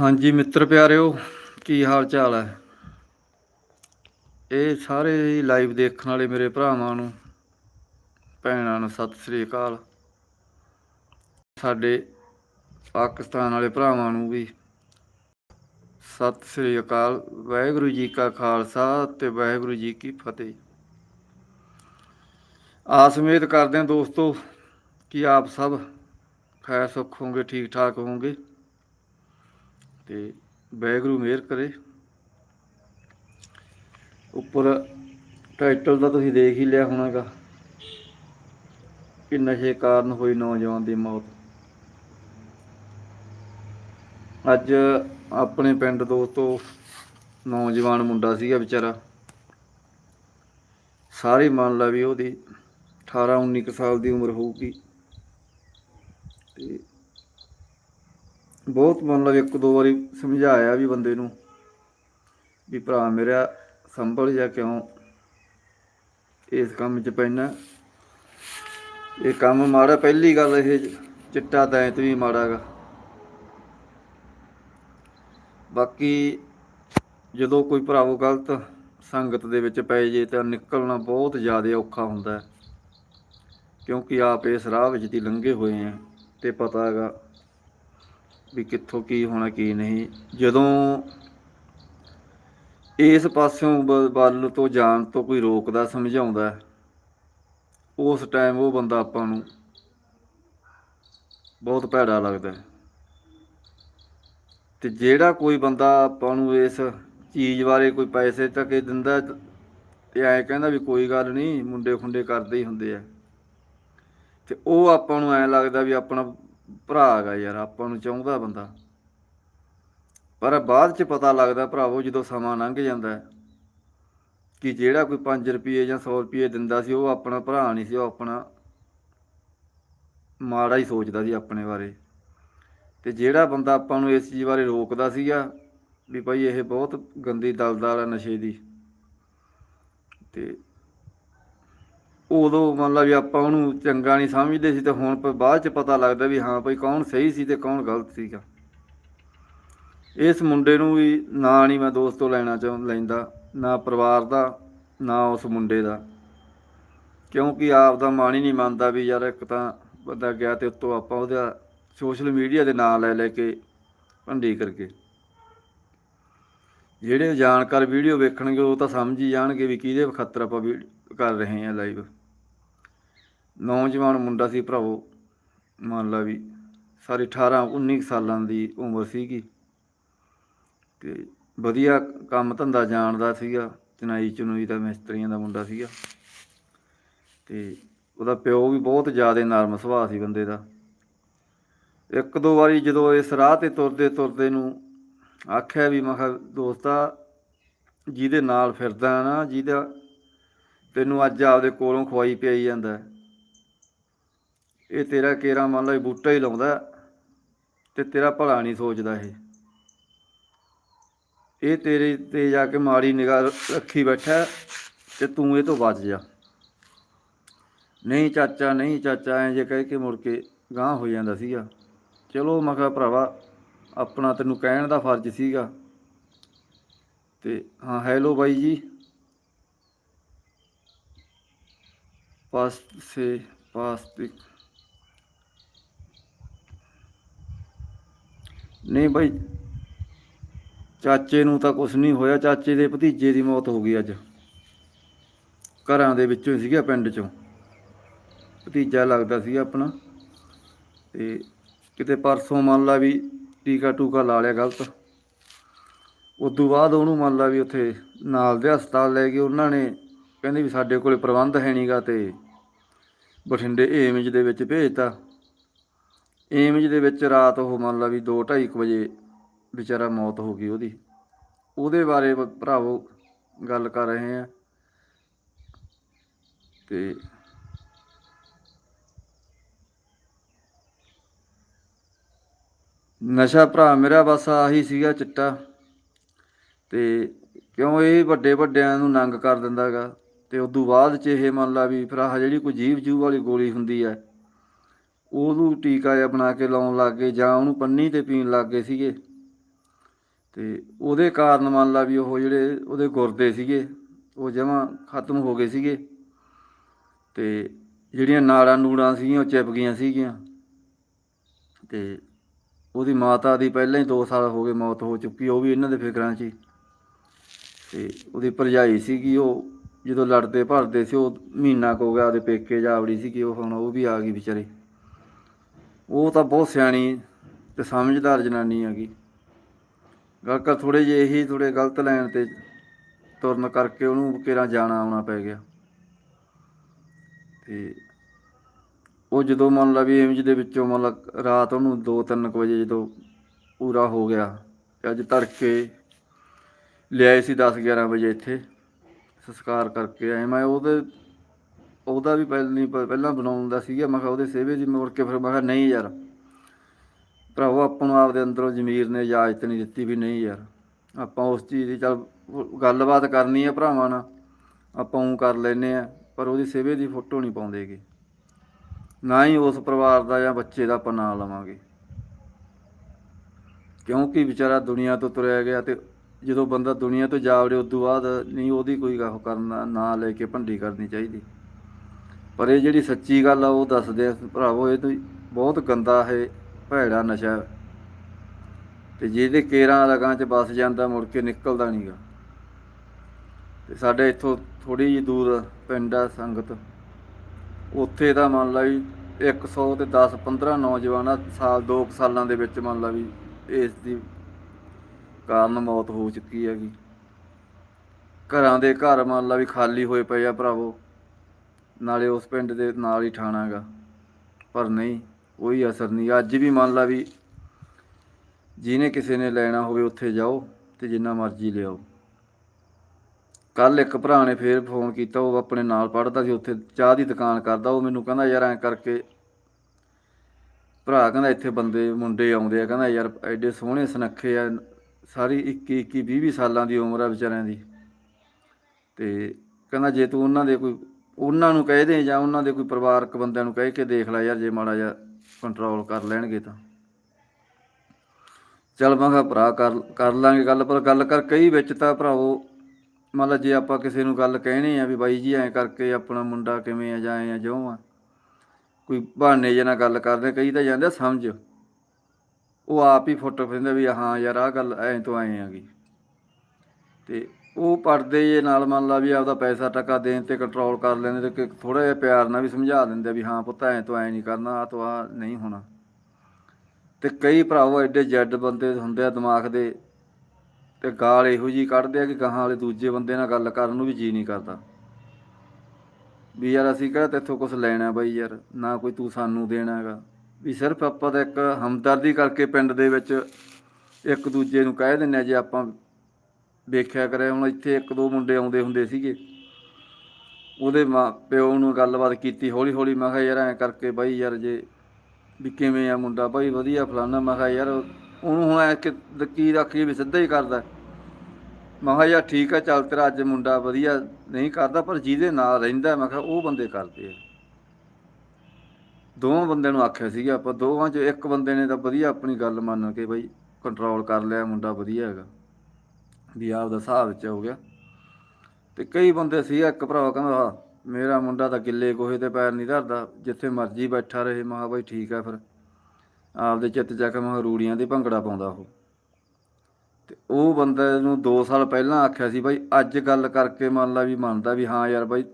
ਹਾਂਜੀ ਮਿੱਤਰ ਪਿਆਰਿਓ, ਕੀ ਹਾਲ ਚਾਲ ਹੈ? ਇਹ ਸਾਰੇ ਹੀ ਲਾਈਵ ਦੇਖਣ ਵਾਲੇ ਮੇਰੇ ਭਰਾਵਾਂ ਨੂੰ, ਭੈਣਾਂ ਨੂੰ ਸਤਿ ਸ੍ਰੀ ਅਕਾਲ। ਸਾਡੇ ਪਾਕਿਸਤਾਨ ਵਾਲੇ ਭਰਾਵਾਂ ਨੂੰ ਵੀ ਸਤਿ ਸ੍ਰੀ ਅਕਾਲ। ਵਾਹਿਗੁਰੂ ਜੀ ਕਾ ਖਾਲਸਾ ਤੇ ਵਾਹਿਗੁਰੂ ਜੀ ਕੀ ਫਤਿਹ। ਆਸ ਉਮੀਦ ਕਰਦੇ ਹਾਂ ਦੋਸਤੋ ਕਿ ਆਪ ਸਭ ਖੈਰ ਸੁੱਖ ਹੋਗੇ ਠੀਕ ਠਾਕ ਹੋਗੇ ਤੇ ਵਾਹਿਗੁਰੂ ਮਿਹਰ ਕਰੇ। ਉੱਪਰ ਟਾਈਟਲ ਤਾਂ ਤੁਸੀਂ ਦੇਖ ਹੀ ਲਿਆ ਹੋਣਾਗਾ ਕਿ ਨਸ਼ੇ ਕਾਰਨ ਹੋਈ ਨੌਜਵਾਨ ਦੀ ਮੌਤ। ਅੱਜ ਆਪਣੇ ਪਿੰਡ ਦੋਸਤੋ ਨੌਜਵਾਨ ਮੁੰਡਾ ਸੀਗਾ ਵਿਚਾਰਾ। ਸਾਰੇ ਮੰਨ ਲਾ ਵੀ ਉਹਦੀ 18 19 ਕੁ ਸਾਲ ਦੀ ਉਮਰ ਹੋਊਗੀ। ਤੇ ਬਹੁਤ ਮੰਨ ਲਾ ਇੱਕ ਦੋ ਵਾਰੀ ਸਮਝਾਇਆ ਵੀ ਬੰਦੇ ਨੂੰ ਵੀ ਭਰਾ ਮੇਰਾ ਸੰਭਲ ਜਾ ਕਿਉਂ, ਇਸ ਕੰਮ 'ਚ ਪੈਣਾ। ਇਹ ਕੰਮ ਮਾੜਾ, ਪਹਿਲੀ ਗੱਲ ਇਹ ਚਿੱਟਾ ਦੈਂਤ ਵੀ ਮਾੜਾਗਾ ਬਾਕੀ ਜਦੋਂ ਕੋਈ ਭਰਾਵੋ ਗਲਤ ਸੰਗਤ ਦੇ ਵਿੱਚ ਪੈ ਜੇ ਤਾਂ ਨਿਕਲਣਾ ਬਹੁਤ ਜ਼ਿਆਦਾ ਔਖਾ ਹੁੰਦਾ ਕਿਉਂਕਿ ਆਪ ਇਸ ਰਾਹ ਵਿੱਚ ਦੀ ਲੰਘੇ ਹੋਏ ਆ ਤੇ ਪਤਾ ਹੈਗਾ ਵੀ ਕਿੱਥੋਂ ਕੀ ਹੋਣਾ, ਕੀ ਨਹੀਂ। ਜਦੋਂ ਇਸ ਪਾਸਿਓਂ ਬ- ਵੱਲ ਤੋਂ ਜਾਣ ਤੋਂ ਕੋਈ ਰੋਕਦਾ, ਸਮਝਾਉਂਦਾ, ਉਸ ਟਾਈਮ ਉਹ ਬੰਦਾ ਆਪਾਂ ਨੂੰ ਬਹੁਤ ਭੈੜਾ ਲੱਗਦਾ ਹੈ। ਤੇ ਜਿਹੜਾ ਕੋਈ ਬੰਦਾ ਆਪਾਂ ਨੂੰ ਇਸ ਚੀਜ਼ ਬਾਰੇ ਕੋਈ ਪੈਸੇ ਧੱਕੇ ਦਿੰਦਾ ਹੈ ਤੇ ਐਂ ਕਹਿੰਦਾ ਵੀ ਕੋਈ ਗੱਲ ਨਹੀਂ, ਮੁੰਡੇ ਖੁੰਡੇ ਕਰਦੇ ਹੀ ਹੁੰਦੇ ਆ। ਤੇ ਉਹ ਆਪਾਂ ਨੂੰ ਐਂ ਲੱਗਦਾ ਵੀ ਆਪਣਾ ਭਰਾ ਹੈਗਾ ਯਾਰ, ਆਪਾਂ ਨੂੰ ਚਾਹੁੰਦਾ ਬੰਦਾ। ਪਰ ਬਾਅਦ ਚ ਪਤਾ ਲੱਗਦਾ ਭਰਾਵੋ, ਜਦੋਂ ਸਮਾਂ ਲੰਘ ਜਾਂਦਾ ਹੈ, ਕਿ ਜਿਹੜਾ ਕੋਈ 5 ਰੁਪਏ ਜਾਂ 100 ਰੁਪਏ ਦਿੰਦਾ ਸੀ, ਉਹ ਆਪਣਾ ਭਰਾ ਨਹੀਂ ਸੀ, ਉਹ ਆਪਣਾ ਮਾੜਾ ਹੀ ਸੋਚਦਾ ਸੀ ਆਪਣੇ ਬਾਰੇ। ਤੇ ਜਿਹੜਾ ਬੰਦਾ ਆਪਾਂ ਨੂੰ ਇਸ ਚੀਜ਼ ਬਾਰੇ ਰੋਕਦਾ ਸੀਗਾ, ਵੀ ਭਾਈ ਇਹ ਬਹੁਤ ਗੰਦੀ ਦਲਦਲ ਹੈ ਨਸ਼ੇ ਦੀ। ਤੇ ਉਦੋਂ ਮੰਨ ਲਾ ਵੀ ਆਪਾਂ ਉਹਨੂੰ ਚੰਗਾ ਨਹੀਂ ਸਮਝਦੇ ਸੀ ਤੇ ਹੁਣ ਪ- ਬਾਅਦ ਚ ਪਤਾ ਲੱਗਦਾ ਵੀ ਹਾਂ ਭਾਈ ਕੌਣ ਸਹੀ ਸੀ ਤੇ ਕੌਣ ਗਲਤ ਸੀਗਾ। ਇਸ ਮੁੰਡੇ ਨੂੰ ਵੀ ਨਾ ਨਹੀਂ ਮੈਂ ਦੋਸਤੋ ਲੈਣਾ ਚਾਹੁੰ ਲੈਂਦਾ, ਨਾ ਪਰਿਵਾਰ ਦਾ, ਨਾ ਉਸ ਮੁੰਡੇ ਦਾ। ਕਿਉਂਕਿ ਆਪ ਦਾ ਮਾਣ ਹੀ ਨਹੀਂ ਮੰਨਦਾ ਵੀ ਯਾਰ ਇੱਕ ਤਾਂ ਬੰਦਾ ਗਿਆ ਤੇ ਉੱਤੋਂ ਆਪਾਂ ਉਹਦਾ ਸੋਸ਼ਲ ਮੀਡੀਆ ਦੇ ਨਾਂ ਲੈ ਲੈ ਕੇ ਭੰਡੀ ਕਰਕੇ। ਜਿਹੜੇ ਜਾਣਕਾਰ ਵੀਡੀਓ ਵੇਖਣਗੇ ਉਹ ਤਾਂ ਸਮਝ ਹੀ ਜਾਣਗੇ ਵੀ ਕਿਹਦੇ ਖਤਰ ਆਪਾਂ ਵੀ ਕਰ ਰਹੇ ਹਾਂ ਲਾਈਵ ਨੌਜਵਾਨ ਮੁੰਡਾ ਸੀ ਭਰਾਵੋ, ਮੰਨ ਲਾ ਵੀ ਸਾਰੀ 18 19 ਸਾਲਾਂ ਦੀ ਉਮਰ ਸੀਗੀ ਤੇ ਵਧੀਆ ਕੰਮ ਧੰਦਾ ਜਾਣਦਾ ਸੀਗਾ ਚਨਾਈ ਚਨੂਈ ਦਾ ਮਿਸਤਰੀਆਂ ਦਾ ਮੁੰਡਾ ਸੀਗਾ ਤੇ ਉਹਦਾ ਪਿਓ ਵੀ ਬਹੁਤ ਜ਼ਿਆਦਾ ਨਰਮ ਸੁਭਾਅ ਸੀ ਬੰਦੇ ਦਾ। ਇੱਕ ਦੋ ਵਾਰੀ ਜਦੋਂ ਇਸ ਰਾਹ ਤੇ ਤੁਰਦੇ ਤੁਰਦੇ ਨੂੰ ਆਖਿਆ ਵੀ ਮੈਂ ਕਿਹਾ, ਦੋਸਤਾ, ਜਿਹਦੇ ਨਾਲ ਫਿਰਦਾ ਨਾ, ਜਿਹਦਾ ਤੈਨੂੰ ਅੱਜ ਆਪਦੇ ਕੋਲੋਂ ਖਵਾਈ ਪਿਆਈ ਜਾਂਦਾ ਇਹ ਤੇਰਾ ਕੇਰਾ ਮੰਨ ਲਾ ਵੀ ਬੂਟਾ ਹੀ ਲਾਉਂਦਾ ਹੈ ਤੇ ਤੇਰਾ ਭਲਾ ਨਹੀਂ ਸੋਚਦਾ ਇਹ। ਇਹ ਤੇਰੇ ਤੇ ਜਾ ਕੇ ਮਾੜੀ ਨਿਗਾਹ ਰੱਖੀ ਬੈਠਾ ਹੈ ਤੇ ਤੂੰ ਇਹ ਤੋਂ ਬਚ ਜਾ। ਨਹੀਂ ਚਾਚਾ ਨਹੀਂ ਚਾਚਾ, ਐਂ ਜੇ ਕਹਿ ਕੇ ਮੁੜ ਕੇ ਗਾਂਹ ਹੋ ਜਾਂਦਾ ਸੀਗਾ। ਚਲੋ ਮੈਂ ਕਿਹਾ ਭਰਾਵਾ, ਆਪਣਾ ਤੈਨੂੰ ਕਹਿਣ ਦਾ ਫਰਜ਼ ਸੀਗਾ। ਤੇ ਹਾਂ, ਹੈਲੋ ਬਾਈ ਜੀ। ਪਾਸ ਸੇ ਪਾਸਟਿਕ ਨਹੀਂ ਬਾਈ, ਚਾਚੇ ਨੂੰ ਤਾਂ ਕੁਝ ਨਹੀਂ ਹੋਇਆ, ਚਾਚੇ ਦੇ ਭਤੀਜੇ ਦੀ ਮੌਤ ਹੋ ਗਈ ਅੱਜ। ਘਰਾਂ ਦੇ ਵਿੱਚੋਂ ਹੀ ਸੀਗਾ ਪਿੰਡ ਚੋਂ। ਭਤੀਜਾ ਲੱਗਦਾ ਸੀਗਾ ਆਪਣਾ, ਤੇ ਕਿਤੇ ਪਰਸੋਂ ਮੰਨ ਲਾ ਵੀ ਟੀਕਾ ਟੂਕਾ ਲਾ ਲਿਆ ਗਲਤ। ਉਦੋਂ ਬਾਅਦ ਉਹਨੂੰ ਮੰਨ ਲਾ ਵੀ ਉੱਥੇ ਨਾਲ ਦੇ ਹਸਪਤਾਲ ਲੈ ਗਏ। ਉਹਨਾਂ ਨੇ ਕਹਿੰਦੇ ਵੀ ਸਾਡੇ ਕੋਲੇ ਪ੍ਰਬੰਧ ਹੈ ਨਹੀਂਗਾ ਤੇ ਬਠਿੰਡੇ ਏਮਜ ਦੇ ਵਿੱਚ ਭੇਜਤਾ। ਏਮਜ ਦੇ ਵਿੱਚ ਰਾਤ ਉਹ ਮੰਨ ਲਾ ਵੀ 2:30 ਵਜੇ ਵਿਚਾਰਾ ਮੌਤ ਹੋ ਗਈ ਉਹਦੀ। ਉਹਦੇ ਬਾਰੇ ਭਰਾਵੋ ਗੱਲ ਕਰ ਰਹੇ ਆ ਤੇ ਨਸ਼ਾ ਭਰਾ ਮੇਰਾ ਬਸ ਆਹੀ ਸੀਗਾ ਚਿੱਟਾ। ਤੇ ਕਿਉਂ ਇਹ ਵੱਡੇ ਵੱਡਿਆਂ ਨੂੰ ਨੰਗ ਕਰ ਦਿੰਦਾਗਾ ਤੇ ਤੋਂ ਬਾਅਦ ਚ ਇਹ ਮੰਨ ਲਾ ਵੀ ਫਿਰ ਆਹ ਜਿਹੜੀ ਕੋਈ ਜੀਵ ਜੂ ਵਾਲੀ ਗੋਲੀ ਹੁੰਦੀ ਹੈ ਉਹਨੂੰ ਟੀਕਾ ਜਿਹਾ ਬਣਾ ਕੇ ਲਾਉਣ ਲੱਗ ਗਏ ਜਾਂ ਉਹਨੂੰ ਪੰਨੀ ਤੇ ਪੀਣ ਲੱਗ ਗਏ ਸੀਗੇ। ਤੇ ਉਹਦੇ ਕਾਰਨ ਮੰਨ ਲਾ ਵੀ ਉਹ ਜਿਹੜੇ ਉਹਦੇ ਗੁਰਦੇ ਸੀਗੇ, ਉਹ ਜਮਾਂ ਖਤਮ ਹੋ ਗਏ ਸੀਗੇ। ਤੇ ਜਿਹੜੀਆਂ ਨਾੜਾਂ ਨੂੜਾਂ ਸੀਗੀਆਂ, ਉਹ ਚਿਪ ਗਈਆਂ ਸੀਗੀਆਂ। ਤੇ ਉਹਦੀ ਮਾਤਾ ਦੀ ਪਹਿਲਾਂ ਹੀ 2 ਸਾਲ ਹੋ ਗਏ ਮੌਤ ਹੋ ਚੁੱਕੀ ਉਹ ਵੀ ਇਹਨਾਂ ਦੇ ਫਿਕਰਾਂ 'ਚ ਹੀ। ਤੇ ਉਹਦੀ ਭਰਜਾਈ ਸੀਗੀ, ਉਹ ਜਦੋਂ ਲੜਦੇ ਭਰਦੇ ਸੀ, ਉਹ ਮਹੀਨਾ ਕੁ ਹੋ ਗਿਆ ਉਹਦੇ ਪੇਕੇ ਜਾਵੜੀ ਸੀਗੀ, ਉਹ ਹੁਣ ਉਹ ਵੀ ਆ ਗਈ ਵਿਚਾਰੀ। ਉਹ ਤਾਂ ਬਹੁਤ ਸਿਆਣੀ ਤੇ ਸਮਝਦਾਰ ਜਨਾਨੀ ਹੈਗੀ। ਗੱਲ ਕਰ ਥੋੜੇ ਜਿਹੇ ਇਹੀ ਥੋੜੇ ਗਲਤ ਲੈਣ ਤੇ ਤੁਰਨ ਕਰਕੇ ਉਹਨੂੰ ਕਿਹੜਾ ਜਾਣਾ ਆਉਣਾ ਪੈ ਗਿਆ। ਤੇ ਉਹ ਜਦੋਂ ਮੰਨ ਲਾ ਵੀ ਏਮਜ ਦੇ ਵਿੱਚੋਂ ਮੰਨ ਲਾ ਰਾਤ ਉਹਨੂੰ 2-3 ਵਜੇ ਜਦੋਂ ਪੂਰਾ ਹੋ ਗਿਆ ਤੇ ਅੱਜ ਤੜਕੇ ਲਿਆਏ ਸੀ 10-11 ਵਜੇ ਇੱਥੇ। ਸੰਸਕਾਰ ਕਰਕੇ ਆਏ। ਮੈਂ ਉਹਦੇ ਉਹਦਾ ਵੀ ਪਹਿਲਾਂ, ਨਹੀਂ ਪਹਿਲਾਂ ਬਣਾਉਣ ਦਾ ਸੀਗਾ, ਮੈਂ ਕਿਹਾ ਉਹਦੇ ਸੇਵੇ ਦੀ ਮੁੜ ਕੇ ਫਿਰ ਮੈਂ ਕਿਹਾ ਨਹੀਂ ਯਾਰ। ਭਰਾਵੋ, ਆਪਾਂ ਨੂੰ ਆਪਦੇ ਅੰਦਰੋਂ ਜ਼ਮੀਰ ਨੇ ਇਜਾਜ਼ਤ ਨਹੀਂ ਦਿੱਤੀ ਵੀ ਨਹੀਂ ਯਾਰ। ਆਪਾਂ ਉਸ ਚੀਜ਼ ਦੀ ਚੱਲ, ਗੱਲਬਾਤ ਕਰਨੀ ਹੈ ਭਰਾਵਾਂ ਨਾਲ, ਆਪਾਂ ਉਹ ਕਰ ਲੈਨੇ ਆ, ਪਰ ਉਹਦੀ ਸੇਵੇ ਦੀ ਫੋਟੋ ਨਹੀਂ ਪਾਉਂਦੇਗੇ। ਨਾ ਹੀ ਉਸ ਪਰਿਵਾਰ ਦਾ ਜਾਂ ਬੱਚੇ ਦਾ ਆਪਾਂ ਨਾਂ ਲਵਾਂਗੇ। ਕਿਉਂਕਿ ਵਿਚਾਰਾ ਦੁਨੀਆ ਤੋਂ ਤੁਰਿਆ ਗਿਆ ਤੇ ਜਦੋਂ ਬੰਦਾ ਦੁਨੀਆ ਤੋਂ ਜਾ ਵੜੇ ਉਸ ਤੋਂ ਬਾਅਦ ਨਹੀਂ ਉਹਦੀ ਕੋਈ ਉਹ ਕਰਨਾ ਨਾਂ ਲੈ ਕੇ ਭੰਡੀ ਕਰਨੀ ਚਾਹੀਦੀ। ਪਰ ਇਹ ਜਿਹੜੀ ਸੱਚੀ ਗੱਲ ਆ, ਉਹ ਦੱਸਦੇ ਆ ਭਰਾਵੋ, ਇਹ ਤੋਂ ਬਹੁਤ ਗੰਦਾ ਇਹ ਭੈੜਾ ਨਸ਼ਾ। ਹੈ। ਤੇ ਜਿਹਦੇ ਕੇਰਾਂ ਲਗਾਂ ਚ ਬਸ ਜਾਂਦਾ, ਮੁੜ ਕੇ ਨਿਕਲਦਾ ਨਹੀਂਗਾ ਤੇ ਸਾਡੇ ਇੱਥੋਂ ਥੋੜੀ ਜਿਹੀ ਦੂਰ ਪਿੰਡ ਆ ਸੰਗਤ। ਉੱਥੇ ਤਾਂ ਮੰਨ ਲਾ ਵੀ 100 ਤੇ 10 15 ਨੌਜਵਾਨਾਂ ਸਾਲ 2 ਸਾਲਾਂ ਦੇ ਵਿੱਚ ਮੰਨ ਲਾ ਵੀ ਇਸ ਦੀ ਕਾਰਨ ਮੌਤ ਹੋ ਚੁੱਕੀ ਹੈਗੀ। ਘਰਾਂ ਦੇ ਘਰ ਮੰਨ ਲਾ ਵੀ ਖਾਲੀ ਹੋਏ ਪਏ ਆ ਭਰਾਵੋ। ਨਾਲੇ ਉਸ ਪਿੰਡ ਦੇ ਨਾਲ ਹੀ ਠਾਣਾ ਹੈਗਾ ਪਰ ਨਹੀਂ, ਕੋਈ ਅਸਰ ਨਹੀਂ। ਅੱਜ ਵੀ ਮੰਨ ਲਾ ਵੀ ਜਿਹਨੇ ਕਿਸੇ ਨੇ ਲੈਣਾ ਹੋਵੇ ਉੱਥੇ ਜਾਓ ਤੇ ਜਿੰਨਾ ਮਰਜ਼ੀ ਲਿਆਓ। ਕੱਲ ਇੱਕ ਭਰਾ ਨੇ ਫੇਰ ਫੋਨ ਕੀਤਾ, ਉਹ ਆਪਣੇ ਨਾਲ ਪੜਦਾ ਸੀ, ਉੱਥੇ ਚਾਹ ਦੀ ਦੁਕਾਨ ਕਰਦਾ। ਉਹ ਮੈਨੂੰ ਕਹਿੰਦਾ, ਯਾਰ ਐਂ ਕਰਕੇ। ਭਰਾ ਕਹਿੰਦਾ, ਇੱਥੇ ਬੰਦੇ, ਮੁੰਡੇ ਆਉਂਦੇ ਆ। ਕਹਿੰਦਾ, ਯਾਰ ਐਡੇ ਸੋਹਣੇ ਸੁਨੱਖੇ ਆ, ਸਾਰੀ 21 21 20 20 ਸਾਲਾਂ ਦੀ ਉਮਰ ਆ ਵਿਚਾਰਿਆਂ ਦੀ। ਤੇ ਕਹਿੰਦਾ, ਜੇ ਤੂੰ ਉਹਨਾਂ ਦੇ ਕੋਈ ਉਹਨਾਂ ਨੂੰ ਕਹਿ ਦੇ ਜਾਂ ਉਹਨਾਂ ਦੇ ਕੋਈ ਪਰਿਵਾਰਕ ਬੰਦਿਆਂ ਨੂੰ ਕਹਿ ਕੇ ਦੇਖ ਲੈ ਯਾਰ ਜੇ ਮਾੜਾ ਜਿਹਾ ਕੰਟਰੋਲ ਕਰ ਲੈਣਗੇ ਤਾਂ। ਚੱਲ ਮੈਂ ਕਿਹਾ ਭਰਾ ਕਰ ਕਰ ਲਾਂਗੇ ਗੱਲ, ਪਰ ਗੱਲ ਕਰ ਕਈ ਵਿੱਚ ਤਾਂ ਭਰਾਵੋ, ਮੰਨ ਲਾ ਜੇ ਆਪਾਂ ਕਿਸੇ ਨੂੰ ਗੱਲ ਕਹਿਣੀ ਆ ਵੀ ਬਾਈ ਜੀ ਐਂ ਕਰਕੇ ਆਪਣਾ ਮੁੰਡਾ ਕਿਵੇਂ ਆ ਜਾਂ ਐਂ ਆ ਜਿਉਂ ਆ, ਕੋਈ ਬਹਾਨੇ ਜਿਹੇ ਨਾਲ ਗੱਲ ਕਰਦੇ, ਕਈ ਤਾਂ ਜਾਂਦੇ ਸਮਝ। ਉਹ ਆਪ ਹੀ ਫੋਟੋ ਫਿਰਦੇ ਵੀ ਹਾਂ ਯਾਰ ਆਹ ਗੱਲ ਐਂ ਤੋਂ ਐਂ ਆਗੀ ਤੇ ਉਹ ਪੜਦੇ ਜੇ, ਨਾਲ ਮੰਨ ਲਾ ਵੀ ਆਪਦਾ ਪੈਸਾ ਟਕਾ ਦੇਣ ਤੇ ਕੰਟਰੋਲ ਕਰ ਲੈਂਦੇ ਤੇ ਥੋੜਾ ਜਿਹਾ ਪਿਆਰ ਨਾਲ ਵੀ ਸਮਝਾ ਦਿੰਦੇ ਆ ਵੀ ਹਾਂ ਪੁੱਤ, ਐਂ ਤੋਂ ਐਂ ਨਹੀਂ ਕਰਨਾ ਆ ਤੋਂ ਆ ਨਹੀਂ ਹੋਣਾ। ਤੇ ਕਈ ਭਰਾਵੋ ਐਡੇ ਜੱਡ ਬੰਦੇ ਹੁੰਦੇ ਆ ਦਿਮਾਗ ਦੇ ਤੇ ਗਾਲ ਇਹੋ ਜੀ ਕੱਢਦੇ ਆ ਕਿ ਗਾਹਾਂ ਵਾਲੇ ਦੂਜੇ ਬੰਦੇ ਨਾਲ ਗੱਲ ਕਰਨ ਨੂੰ ਵੀ ਜੀ ਨਹੀਂ ਕਰਦਾ। ਵੀ ਯਾਰ ਅਸੀਂ ਕਿਹੜਾ ਤੇਥੋਂ ਕੁਝ ਲੈਣਾ ਬਾਈ ਯਾਰ, ਨਾ ਕੋਈ ਤੂੰ ਸਾਨੂੰ ਦੇਣਾ ਹੈਗਾ। ਵੀ ਸਿਰਫ ਆਪਾਂ ਤਾਂ ਇੱਕ ਹਮਦਰਦੀ ਕਰਕੇ ਪਿੰਡ ਦੇ ਵਿੱਚ ਇੱਕ ਦੂਜੇ ਨੂੰ ਕਹਿ ਦਿੰਨੇ ਆ ਜੇ ਆਪਾਂ ਵੇਖਿਆ ਕਰਿਆ, ਹੁਣ ਇੱਥੇ ਇੱਕ ਦੋ ਮੁੰਡੇ ਆਉਂਦੇ ਹੁੰਦੇ ਸੀਗੇ। ਉਹਦੇ ਮਾਂ ਪਿਓ ਨੂੰ ਗੱਲਬਾਤ ਕੀਤੀ ਹੌਲੀ ਹੌਲੀ, ਮੈਂ ਕਿਹਾ ਯਾਰ ਐਂ ਕਰਕੇ ਬਾਈ ਯਾਰ ਜੇ ਵੀ ਕਿਵੇਂ ਆ ਮੁੰਡਾ, ਬਾਈ ਵਧੀਆ ਫਲਾਨਾ, ਮੈਂ ਕਿਹਾ ਯਾਰ ਉਹਨੂੰ ਹੁਣ ਐ ਕਿ ਕੀ ਰੱਖੀ ਵੀ ਸਿੱਧਾ ਹੀ ਕਰਦਾ। ਮੈਂ ਕਿਹਾ ਯਾਰ ਠੀਕ ਆ, ਚੱਲ ਤੇਰਾ ਅੱਜ ਮੁੰਡਾ ਵਧੀਆ ਨਹੀਂ ਕਰਦਾ, ਪਰ ਜਿਹਦੇ ਨਾਲ ਰਹਿੰਦਾ, ਮੈਂ ਕਿਹਾ ਉਹ ਬੰਦੇ ਕਰਦੇ ਆ। ਦੋਵਾਂ ਬੰਦਿਆਂ ਨੂੰ ਆਖਿਆ ਸੀਗਾ ਆਪਾਂ, ਦੋਵਾਂ 'ਚ ਇੱਕ ਬੰਦੇ ਨੇ ਤਾਂ ਵਧੀਆ ਆਪਣੀ ਗੱਲ ਮੰਨ ਕੇ ਬਈ ਕੰਟਰੋਲ ਕਰ ਲਿਆ, ਮੁੰਡਾ ਵਧੀਆ ਹੈਗਾ। ਵੀ ਆਪਦਾ ਹਿਸਾਬ ਵਿੱਚ ਹੋ ਗਿਆ। ਤੇ ਕਈ ਬੰਦੇ ਸੀ, ਇੱਕ ਭਰਾ ਕਹਿੰਦਾ, ਮੇਰਾ ਮੁੰਡਾ ਤਾਂ ਗਿੱਲੇ ਗੋਹੇ ਤੇ ਪੈਰ ਨਹੀਂ ਧਰਦਾ, ਜਿੱਥੇ ਮਰਜ਼ੀ ਬੈਠਾ ਰਹੇ। ਮਹਾ ਬਾਈ ਠੀਕ ਆ ਫਿਰ। ਆਪਦੇ ਚਿੱਤ ਜਾ ਕੇ ਮਹਾ ਰੂੜੀਆਂ ਦੇ ਭੰਗੜਾ ਪਾਉਂਦਾ ਉਹ। ਤੇ ਉਹ ਬੰਦੇ ਨੂੰ 2 ਸਾਲ ਪਹਿਲਾਂ ਆਖਿਆ ਸੀ, ਬਾਈ ਅੱਜ ਗੱਲ ਕਰਕੇ ਮੰਨ ਲਾ ਵੀ ਮੰਨਦਾ ਵੀ ਹਾਂ ਯਾਰ ਬਾਈ,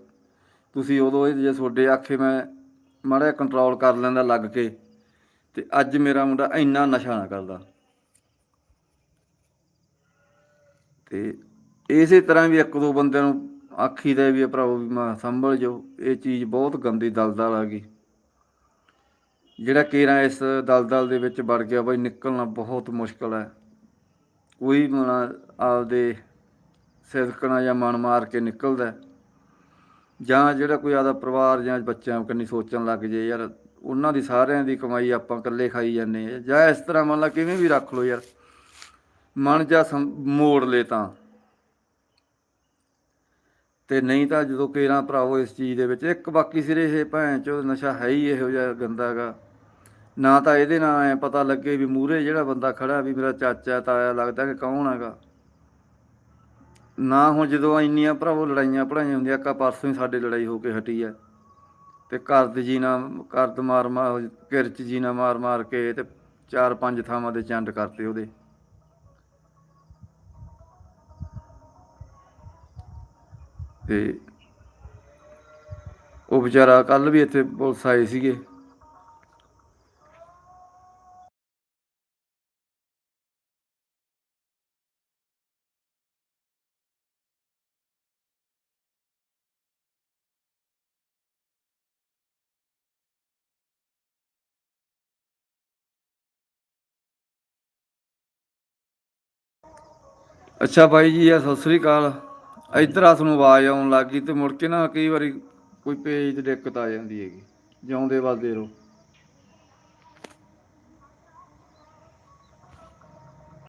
ਤੁਸੀਂ ਉਦੋਂ ਇਹ ਜੇ ਤੁਹਾਡੇ ਆਖੇ ਮੈਂ ਮਾੜਾ ਕੰਟਰੋਲ ਕਰ ਲੈਂਦਾ ਲੱਗ ਕੇ, ਤੇ ਅੱਜ ਮੇਰਾ ਮੁੰਡਾ ਇੰਨਾ ਨਸ਼ਾ ਨਾ ਕਰਦਾ। ਤੇ ਇਸੇ ਤਰ੍ਹਾਂ ਵੀ ਇੱਕ ਦੋ ਬੰਦਿਆਂ ਨੂੰ ਆਖੀ ਦਾ ਵੀ ਆ ਭਰਾਵੋ ਵੀ ਮੈਂ ਸੰਭਲ ਜੋ ਇਹ ਚੀਜ਼ ਬਹੁਤ ਗੰਦੀ ਦਲਦਲ ਆ ਗਈ। ਜਿਹੜਾ ਕੇਰਾ ਇਸ ਦਲਦਲ ਦੇ ਵਿੱਚ ਵੜ ਗਿਆ ਬਾਈ, ਨਿਕਲਣਾ ਬਹੁਤ ਮੁਸ਼ਕਲ ਹੈ ਕੋਈ ਮਨਾ ਆਪਦੇ ਸਿਦਕਣਾ ਜਾਂ ਮਨ ਮਾਰ ਕੇ ਨਿਕਲਦਾ। ਜਾਂ ਜਿਹੜਾ ਕੋਈ ਆਦਾ ਪਰਿਵਾਰ ਜਾਂ ਬੱਚਿਆਂ ਕੰਨੀ ਸੋਚਣ ਲੱਗ ਜੇ ਯਾਰ, ਉਹਨਾਂ ਦੀ ਸਾਰਿਆਂ ਦੀ ਕਮਾਈ ਆਪਾਂ ਇਕੱਲੇ ਖਾਈ ਜਾਂਦੇ ਆ। ਜਾਂ ਇਸ ਤਰ੍ਹਾਂ ਮੰਨ ਲਾ ਕਿਵੇਂ ਵੀ ਰੱਖ ਲਓ ਯਾਰ। ਮਨ ਜਾ ਸਮ- ਮੋੜ ਲੇ ਤਾਂ। ਤੇ ਨਹੀਂ ਤਾਂ ਜਦੋਂ ਕੇਰਾਂ ਭਰਾਵੋ ਇਸ ਚੀਜ਼ ਦੇ ਵਿੱਚ, ਇੱਕ ਬਾਕੀ ਸਿਰੇ ਇਹ ਭੈਣ ਚੋ ਨਸ਼ਾ ਹੈ ਹੀ ਇਹੋ ਜਿਹਾ ਗੰਦਾ ਗਾ। ਨਾ ਤਾਂ ਇਹਦੇ ਨਾਲ ਐ ਪਤਾ ਲੱਗੇ ਵੀ ਮੂਹਰੇ ਜਿਹੜਾ ਬੰਦਾ ਖੜਾ ਵੀ ਮੇਰਾ ਚਾਚਾ, ਤਾਇਆ ਲੱਗਦਾ ਕਿ ਕੌਣ ਹੈਗਾ। ਨਾ ਹੁਣ ਜਦੋਂ ਇੰਨੀਆਂ ਭਰਾਵੋ ਲੜਾਈਆਂ ਪੜਾਈਆਂ ਹੁੰਦੀਆਂ ਕਾ ਪਰਸੋਂ ਹੀ ਸਾਡੇ ਲੜਾਈ ਹੋ ਕੇ ਹਟੀ ਹੈ ਤੇ ਕਰਦ ਜੀ ਨਾ ਕਰਦ ਮਾਰ ਮਾਰ ਕਿਰਚ ਜੀ ਨਾ ਮਾਰ ਮਾਰ ਕੇ ਤੇ ਚਾਰ ਪੰਜ ਥਾਵਾਂ ਦੇ ਚੰਡ ਕਰਤੇ ਉਹਦੇ। ਤੇ ਉਹ ਵਿਚਾਰਾ ਕੱਲ ਵੀ ਇੱਥੇ ਪੁਲਿਸ ਆਏ ਸੀਗੇ। ਅੱਛਾ ਬਾਈ ਜੀ ਆ ਸਤਿ ਸ੍ਰੀ ਅਕਾਲ। ਇੱਧਰ ਆ ਤੁਹਾਨੂੰ ਆਵਾਜ਼ ਆਉਣ ਲੱਗ ਗਈ ਤੇ ਮੁੜ ਕੇ ਨਾ ਕਈ ਵਾਰੀ ਕੋਈ ਪੇਜ ਤੇ ਦਿੱਕਤ ਆ ਜਾਂਦੀ ਹੈਗੀ। ਜਿਉਂਦੇ ਵੱਸਦੇ ਰਹੋ।